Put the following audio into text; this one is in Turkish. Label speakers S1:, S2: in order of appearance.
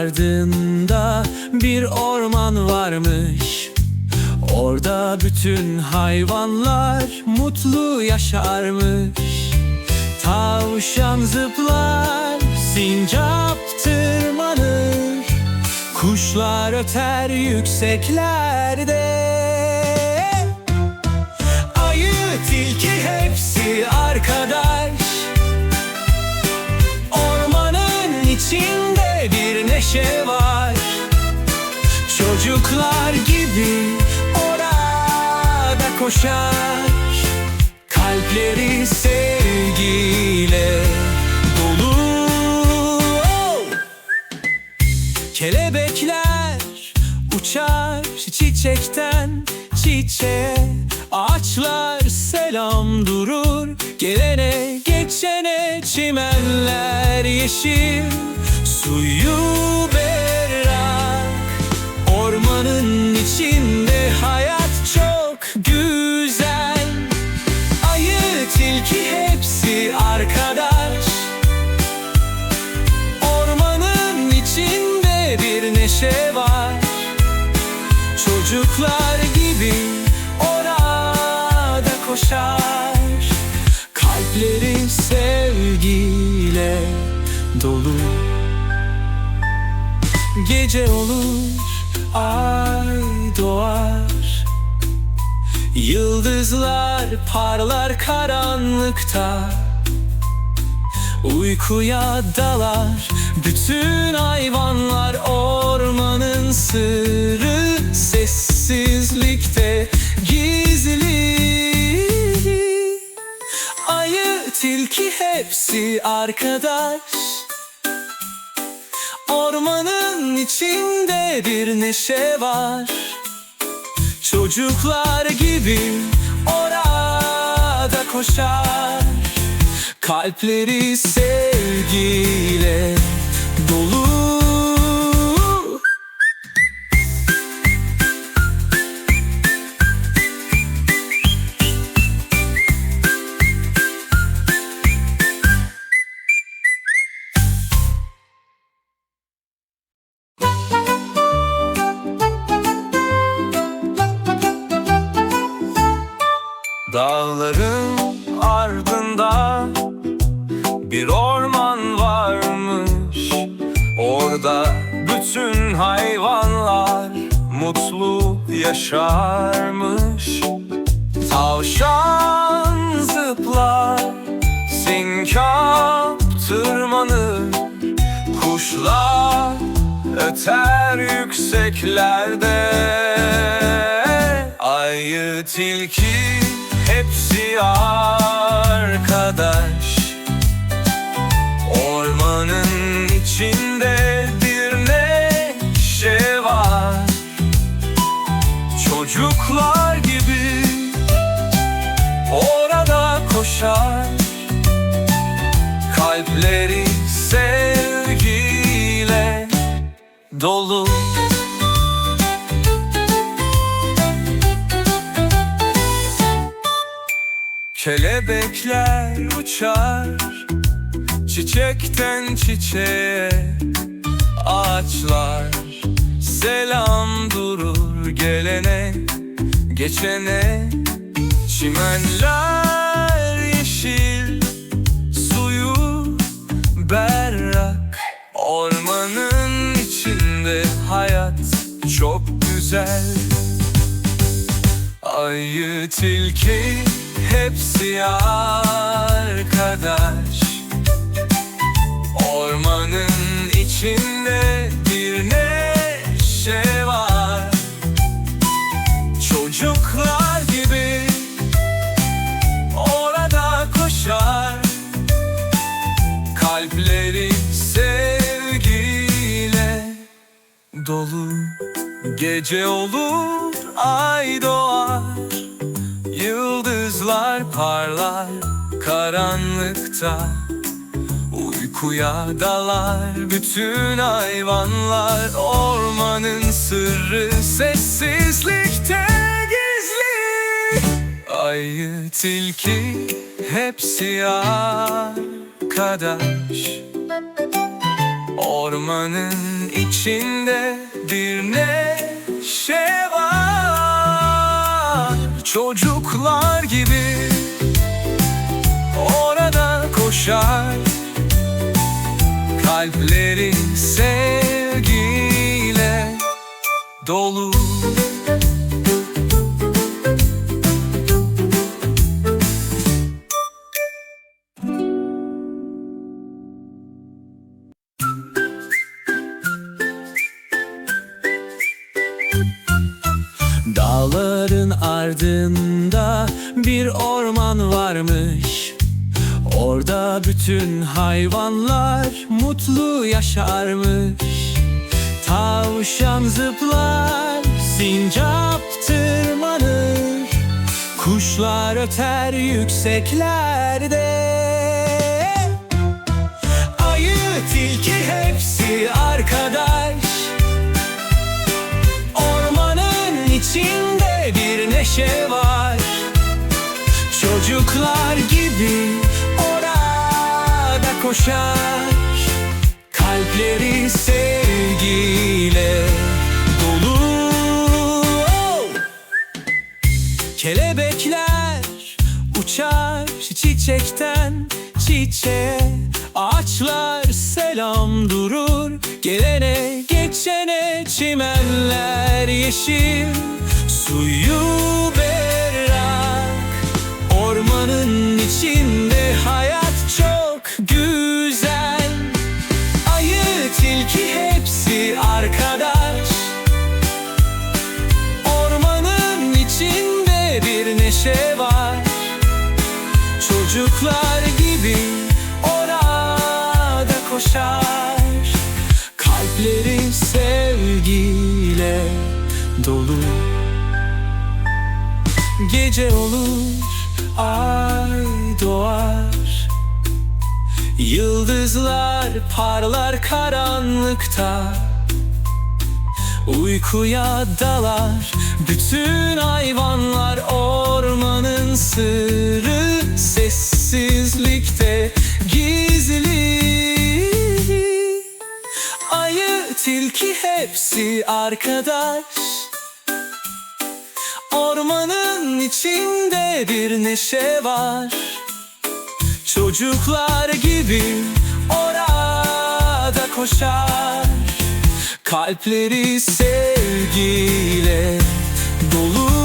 S1: ardında bir orman varmış. Orada bütün hayvanlar mutlu yaşarmış. Tavşan zıplar, sincap tırmanır. Kuşlar öter yükseklerde. Ayı, tilki hepsi neşe var. Çocuklar gibi orada koşar. Kalpleri sevgiyle dolu. Kelebekler uçar çiçekten çiçeğe. Ağaçlar selam durur Gelene geçene çimenler yeşil Suyu berrak. Ormanın içinde hayat çok güzel. Ayı tilki hepsi arkadaş. Ormanın içinde bir neşe var. Çocuklar gibi orada koşar. Kalpleri sevgiyle dolu Gece olur, ay doğar. Yıldızlar parlar karanlıkta. Uykuya dalar bütün hayvanlar ormanın sırrı sessizlikte. Gizli Ayı tilki hepsi arkadaş Ormanın içinde bir neşe var. Çocuklar gibi orada koşar. Kalpleri sevgiyle dolu mutlu yaşarmış. Tavşan zıplar, sinkap tırmanır. Kuşlar öter yükseklerde. Ayı tilki hepsi arkadaş dolu. Kelebekler uçar Çiçekten çiçeğe Ağaçlar selam durur Gelene geçene. Çimenler yeşil Suyu berrak güzel. Ayı tilki hepsi arkadaş. Ormanın içinde bir neşe var. Çocuklar gibi orada koşar. Kalpleri sevgiyle dolu Gece olur ay doğar Yıldızlar parlar karanlıkta Uykuya dalar bütün hayvanlar. Ormanın sırrı sessizlikte gizli Ayı tilki hepsi arkadaş. Ormanın içinde bir Çocuklar gibi orada koşar. Kalpleri sevgiyle dolu Dağların ardında bir orman varmış. Orada bütün hayvanlar mutlu yaşarmış. Tavşan zıplar, sincap tırmanır. Kuşlar öter yükseklerde. Ayı, tilki hepsi arkadaş. Ormanın içinde neşe var. Çocuklar gibi orada koşar. Kalpleri sevgiyle dolu. Kelebekler uçar çiçekten çiçeğe Ağaçlar selam durur Gelene geçene çimenler yeşil. Suyu berrak Ormanın içinde hayat çok güzel. Ayı tilki hepsi arkadaş. Ormanın içinde bir neşe var. Çocuklar koşar Kalpleri sevgiyle dolu. Gece olur, ay doğar. Yıldızlar parlar karanlıkta. Uykuya dalar bütün hayvanlar ormanın sırrı hepsi arkadaş. Ormanın içinde bir neşe var. Çocuklar gibi orada koşar. Kalpleri sevgiyle dolu